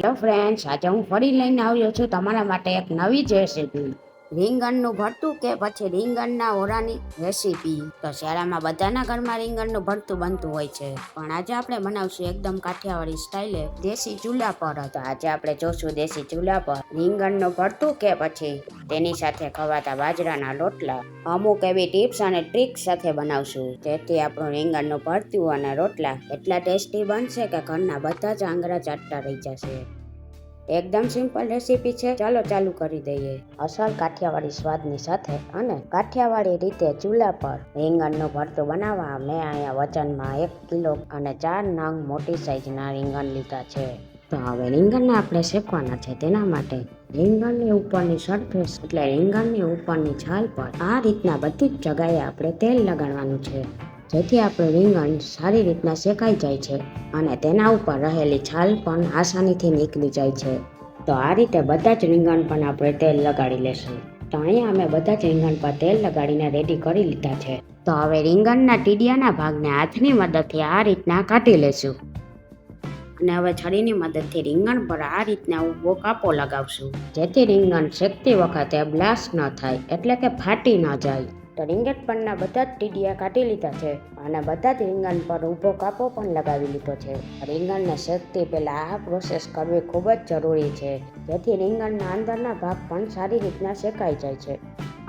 Hello friends આજે હું ફરી લઈને આવ્યો છું તમારા માટે એક નવી જ રેસીપી. રીંગણનું ભરતું કે પછી રીંગણના ઓરાની રેસીપી? તો શિયાળામાં બધાના ઘરમાં રીંગણનું ભરતું બનતું હોય છે. પણ આજે આપણે બનાવશું એકદમ કાઠિયાવાડી સ્ટાઇલે દેશી ચૂલા પર. તો આજે આપણે જોશું દેશી ચૂલા પર રીંગણનું ભરતું કે પછી તેની સાથે ખવાતા બાજરાના લોટલા અમુક એવી ટિપ્સ અને ટ્રિક્સ સાથે બનાવશું. જેથી આપણું રીંગણનું ભરતું અને રોટલા એટલા ટેસ્ટી બનશે કે ઘરના બધા જ આંગળા ચાટતા રહી જશે. એકદમ સિમ્પલ રેસીપી છે. ચાલો ચાલુ કરી દઈએ. અસલ કાઠિયાવાડી સ્વાદની સાથે અને કાઠિયાવાડી રીતે ચૂલા પર રીંગણનું ભરતું બનાવવા મેં અહીંયા વચનમાં એક કિલો અને ચાર નંગ મોટી સાઈઝના રીંગણ લીધા છે. તો હવે રીંગણને આપણે શેકવાના છે. તેના માટે રીંગણની ઉપરની સરફેસ એટલે રીંગણની ઉપરની છાલ પર આ રીતના બધી જ જગાએ આપણે તેલ લગાડવાનું છે. જેથી આપણું રીંગણ સારી રીતના શેકાઈ જાય છે અને તેના ઉપર રહેલી છાલ પણ આસાનીથી નીકળી જાય છે. તો આ રીતે બધા જ રીંગણ પણ આપણે તેલ લગાડી લેશું. તો અહીંયા અમે બધા જ રીંગણ પર તેલ લગાડીને રેડી કરી લીધા છે. તો હવે રીંગણના ટીડિયાના ભાગને હાથની મદદથી આ રીતના કાઢી લેશું. અને હવે છરીની મદદથી રીંગણ પર આ રીતના ઊભો કાપો લગાવશું. જેથી રીંગણ શેકતી વખતે બ્લાસ્ટ ન થાય, એટલે કે ફાટી ન જાય. તો રીંગણ પરના બધા જ ટીડિયા કાઢી લીધા છે. અને બધા જ રીંગણ પર ઊભો કાપો પણ લગાવી લીધો છે. રીંગણને શેકતી પહેલાં આ પ્રોસેસ કરવી ખૂબ જ જરૂરી છે. જેથી રીંગણના અંદરના ભાગ પણ સારી રીતના શેકાઈ જાય છે.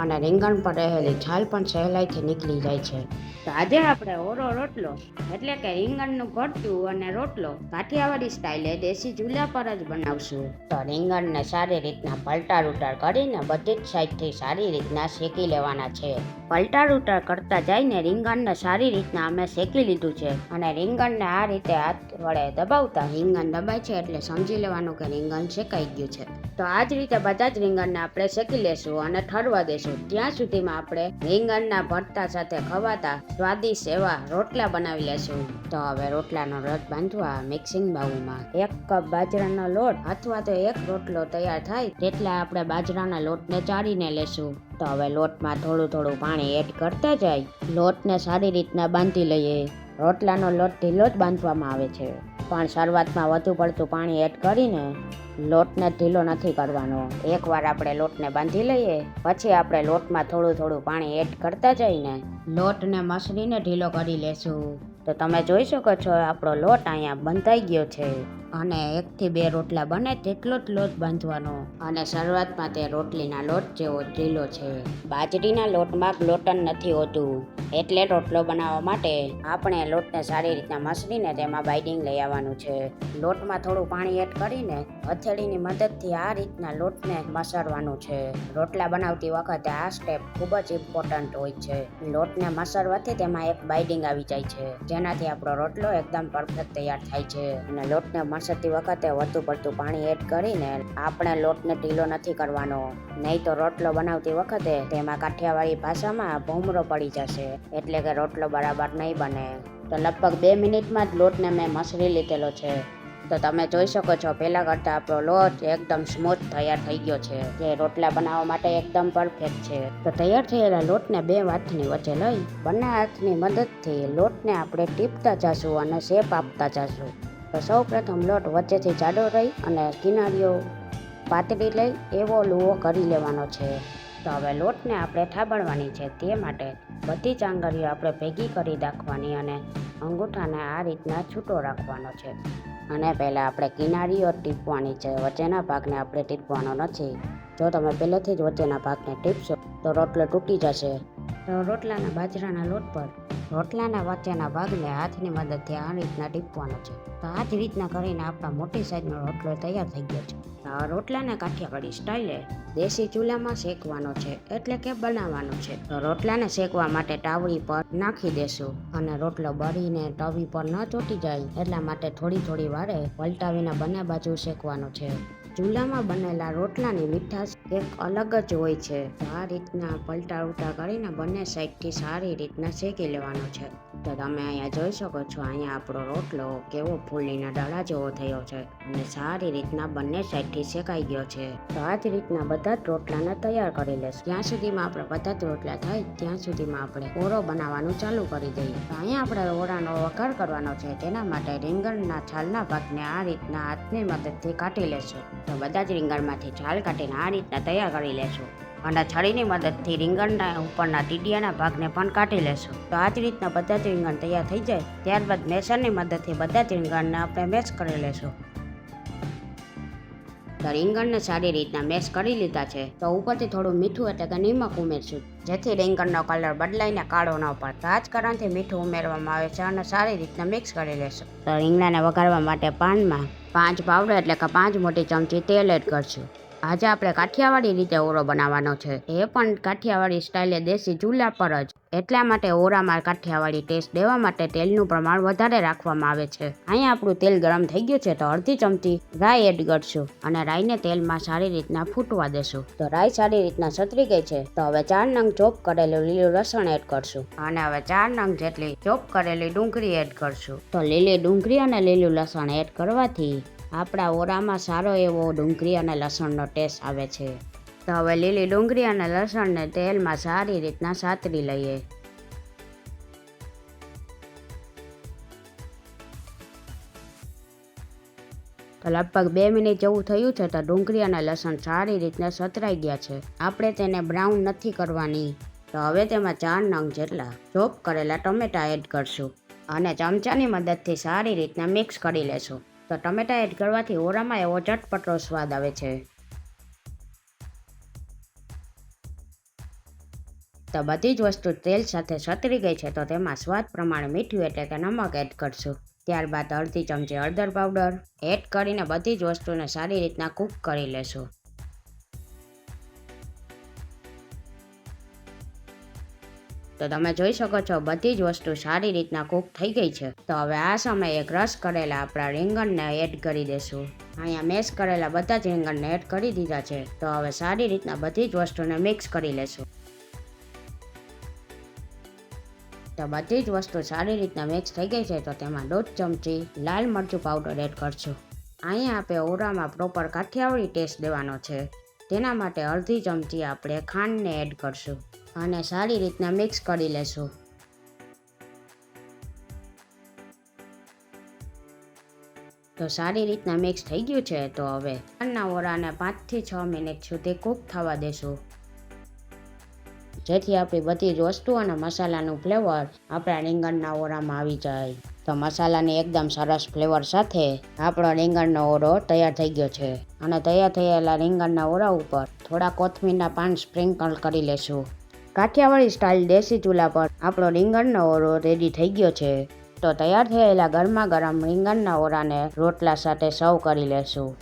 અને રીંગણ પર રહેલી છાલ પણ સહેલાઈથી નીકળી જાય છે. તો આજે આપણે ઓરો રોટલો એટલે કે રીંગણનું ભરતું અને રોટલો કાઠિયાવાડી સ્ટાઇલે દેશી ચૂલા પર જ બનાવશું. તો રીંગણને સારી રીતના પલટા રૂટર કરીને બધી જ સાઈડથી સારી રીતના શેકી લેવાના છે. પલટા રૂટર કરતા જઈને રીંગણને સારી રીતના અમે શેકી લીધું છે. અને રીંગણને આ રીતે હાથ વડે દબાવતા રીંગણ દબાય છે એટલે સમજી લેવાનું કે રીંગણ શેકાઈ ગયું છે. તો આ જ રીતે બધા જ રીંગણને આપણે શેકી લેશું અને ઠરવા દેશું. ત્યાં સુધીમાં આપણે રીંગણના ભરતા સાથે ખવાતા સ્વાદિષ્ટ એવા રોટલા બનાવી લેશું. તો હવે રોટલાનો રસ બાંધવા મિક્સિંગ બાઉલમાં એક કપ બાજરાનો લોટ અથવા તો એક રોટલો તૈયાર થાય તેટલા આપણે બાજરાના લોટને ચાળીને લેશું. તો હવે લોટમાં થોડું થોડું પાણી એડ કરતા જાય. લોટને સારી રીતના બાંધી લઈએ. રોટલાનો લોટ ઢીલો જ બાંધવામાં આવે છે. પણ શરૂઆતમાં વધુ પડતું પાણી એડ કરીને લોટને ઢીલો નથી કરવાનો. એકવાર આપણે લોટને બાંધી લઈએ, પછી આપણે લોટમાં થોડું થોડું પાણી એડ કરતા જઈને લોટને મસળીને ઢીલો કરી લેશું. તો તમે જોઈ શકો છો, આપણો લોટ અહીંયા બંધાઈ ગયો છે. અને એકથી બે રોટલા બને તેટલો જ લોટ બાંધવાનો. અને શરૂઆતમાં તે રોટલીના લોટ જેવો ઢીલો છે. બાજરીના લોટમાં ગ્લોટન નથી હોતું. એટલે રોટલો બનાવવા માટે આપણે લોટને સારી રીતના મસળીને તેમાં બાઇડિંગ લઈ આવવાનું છે. લોટમાં થોડું પાણી એડ કરીને હથેળીની મદદથી આ રીતના લોટને મસળવાનું છે. રોટલા બનાવતી વખતે આ સ્ટેપ ખૂબ જ ઇમ્પોર્ટન્ટ હોય છે. લોટને મસળવાથી તેમાં એક બાઇડિંગ આવી જાય છે. જેનાથી આપણો રોટલો એકદમ પરફેક્ટ તૈયાર થાય છે. અને લોટને મસળતી વખતે વધુ પડતું પાણી એડ કરીને આપણે લોટને ઢીલો નથી કરવાનો. નહીં તો રોટલો બનાવતી વખતે તેમાં કાઠિયાવાડી ભાષામાં ભૂમરો પડી જશે. એટલે કે રોટલો બરાબર નહીં બને. તો લગભગ બે મિનિટમાં જ લોટને મેં મસળી લીધેલો છે. તો તમે જોઈ શકો છો, પહેલાં કરતાં આપણો લોટ એકદમ સ્મૂથ તૈયાર થઈ ગયો છે. જે રોટલા બનાવવા માટે એકદમ પરફેક્ટ છે. તો તૈયાર થયેલા લોટને બે હાથની વચ્ચે લઈ, બંને હાથની મદદથી લોટને આપણે ટીપતા જશું અને શેપ આપતા જશું. તો સૌ પ્રથમ લોટ વચ્ચેથી જાડો રહી અને કિનારીઓ પાતળી લઈ એવો લુવો કરી લેવાનો છે. તો હવે લોટને આપણે થાબડવાની છે તે માટે બધી જ આંગળીઓ આપણે ભેગી કરી રાખવાની અને અંગૂઠાને આ રીતના છૂટો રાખવાનો છે. અને પહેલાં આપણે કિનારીઓ ટીપવાની છે, વચ્ચેના ભાગને આપણે ટીપવાનો નથી. જો તમે પહેલેથી જ વચ્ચેના ભાગને ટીપશો તો રોટલો તૂટી જશે. તો રોટલાના બાજરાના લોટ પર રોટલાના વચ્ચેના ભાગને હાથની મદદથી આ રીતના ટીપવાનો છે. તો આ જ રીતના કરીને આપણા મોટી સાઈઝનો રોટલો તૈયાર થઈ ગયો છે. આ રોટલાને કાઠિયાવાડી સ્ટાઇલે દેશી ચૂલામાં શેકવાનો છે, એટલે કે બનાવવાનો છે. તો રોટલાને શેકવા માટે ટાવડી પર નાખી દેશું અને રોટલો બળીને તવી પર ન ચોટી જાય, એટલા માટે થોડી થોડી વારે પલટાવીને બંને બાજુ શેકવાનો છે. ચૂલામાં બનેલા રોટલાની મીઠાશ એક અલગ જ હોય છે. આ રીતના પલટા ઉલટા કરીને બંને સાઈડથી સારી રીતના શેકી લેવાનો છે. તો તમે અહીંયા જોઈ શકો છો, અહીંયા આપણો રોટલો કેવો ફૂલીના ડાળા જેવો થયો છે અને સારી રીતના બંને સાઈડથી શેકાઈ ગયો છે. તો આ જ રીતના બધા જ રોટલાને તૈયાર કરી લેશું જ્યાં સુધીમાં આપણે બધા જ રોટલા થાય, ત્યાં સુધીમાં આપણે ઓરો બનાવવાનું ચાલુ કરી દઈએ. તો અહીંયા આપણે ઓરાનો વઘાર કરવાનો છે, તેના માટે રીંગણના છાલના ભાગને આ રીતના હાથની મદદથી કાઢી લેશું. તો બધા જ રીંગણમાંથી છાલ કાઢીને આ રીતના તૈયાર કરી લેશું. અને છરીની મદદથી રીંગણના ઉપરના ટીડિયાના ભાગને પણ કાઢી લેશું. તો આ જ રીતના બધા જ રીંગણ તૈયાર થઈ જાય, ત્યારબાદ મેસરની મદદથી બધા જ રીંગણને આપણે મેશ કરી લેશું. તો રીંગણને સારી રીતના મેશ કરી લીધા છે. તો ઉપરથી થોડું મીઠું એટલે કે નિમક ઉમેરશું, જેથી રીંગણનો કલર બદલાઈને કાળો ન પડે. આ જ કારણથી મીઠું ઉમેરવામાં આવે છે અને સારી રીતના મિક્સ કરી લેશું. તો રીંગણાને વઘારવા માટે પાનમાં પાંચ પાવડર એટલે કે પાંચ મોટી ચમચી તેલ એડ કરશું. આજે આપણે કાઠિયાવાડી રીતે ઓરો બનાવવાનો છે. એ પણ કાઠિયાવાડી સ્ટાઇલે દેશી ચૂલા પર જ. એટલા માટે ઓરામાં કાઠિયાવાડી ટેસ્ટ દેવા માટે તેલનું પ્રમાણ વધારે રાખવામાં આવે છે. અહીંયા આપણું તેલ ગરમ થઈ ગયું છે તો અડધી ચમચી રાઈ એડ કરશું અને રાઈને તેલમાં સારી રીતના ફૂટવા દેશું. તો રાઈ સારી રીતના સતરી ગઈ છે તો હવે ચાર નંગ ચોપ કરેલું લીલું લસણ એડ કરશું. અને હવે ચાર નંગ જેટલી ચોપ કરેલી ડુંગળી એડ કરશું. તો લીલી ડુંગળી અને લીલું લસણ એડ કરવાથી આપણા ઓરામાં સારો એવો ડુંગળી અને લસણનો ટેસ્ટ આવે છે. તો હવે લીલી ડુંગળી અને લસણને તેલમાં સારી રીતના સાતરી લઈએ. તો લગભગ બે મિનિટ જેવું થયું છે તો ડુંગળી અને લસણ સારી રીતના સતરાઈ ગયા છે. આપણે તેને બ્રાઉન નથી કરવાની. તો હવે તેમાં ચાર નંગ જેટલા ચોપ કરેલા ટમેટા એડ કરશું. અને ચમચાની મદદથી સારી રીતના મિક્સ કરી લેશું. તો ટમેટા એડ કરવાથી ઓરામાં એવો ચટપટો સ્વાદ આવે છે. તો બધી જ વસ્તુ તેલ સાથે સતરી ગઈ છે, તો તેમાં સ્વાદ પ્રમાણે મીઠું એટલે કે નમક એડ કરશું. ત્યારબાદ અડધી ચમચી હળદર પાવડર એડ કરીને બધી જ વસ્તુને સારી રીતના કૂક કરી લેશું. તો તમે જોઈ શકો છો, બધી જ વસ્તુ સારી રીતના કૂક થઈ ગઈ છે. તો હવે આ સમયે ક્રશ કરેલા આપણા રીંગણને એડ કરી દેશું. અહીંયા મેશ કરેલા બધા જ રીંગણને એડ કરી દીધા છે. તો હવે સારી રીતના બધી જ વસ્તુને મિક્સ કરી લેશું. તો બધી જ વસ્તુ સારી રીતના મિક્સ થઈ ગઈ છે, તો તેમાં દોઢ ચમચી, લાલ મરચું પાવડર એડ કરશું. અહીંયા આપણે ઓરામાં પ્રોપર કાઠિયાવાડી ટેસ્ટ દેવાનો છે. તેના માટે અડધી ચમચી આપણે ખાંડને એડ કરશું. અને સારી રીતના મિક્સ કરી લેશું. તો સારી રીતના મિક્સ થઈ ગયું છે તો હવે ખાંડના ઓરાને પાંચથી છ મિનિટ સુધી કૂક થવા દેશું. જેથી આપણી બધી જ વસ્તુ અને મસાલાનું ફ્લેવર આપણા રીંગણના ઓરામાં આવી જાય. તો મસાલાની એકદમ સરસ ફ્લેવર સાથે આપણો રીંગણનો ઓરો તૈયાર થઈ ગયો છે. અને તૈયાર થયેલા રીંગણના ઓરા ઉપર થોડા કોથમીરના પાન સ્પ્રિંકલ કરી લેશું. કાઠિયાવાડી સ્ટાઇલ દેશી ચૂલા પર આપણો રીંગણનો ઓરો રેડી થઈ ગયો છે. તો તૈયાર થયેલા ગરમા ગરમ રીંગણના ઓરાને રોટલા સાથે સર્વ કરી લેશું.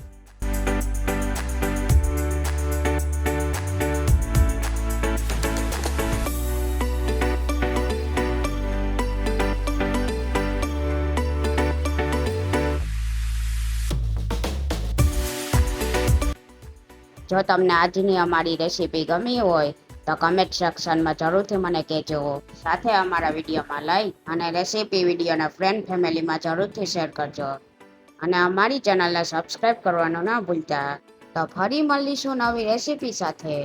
જો તમને આજની અમારી રેસીપી ગમી હોય તો કમેન્ટ સેક્શનમાં જરૂરથી મને કહેજો. સાથે અમારા વિડીયોમાં લાઈક અને રેસીપી વિડીયોના ફ્રેન્ડ ફેમિલીમાં જરૂરથી શેર કરજો. અને અમારી ચેનલને સબસ્ક્રાઈબ કરવાનું ના ભૂલતા. તો ફરી મળીશું નવી રેસીપી સાથે.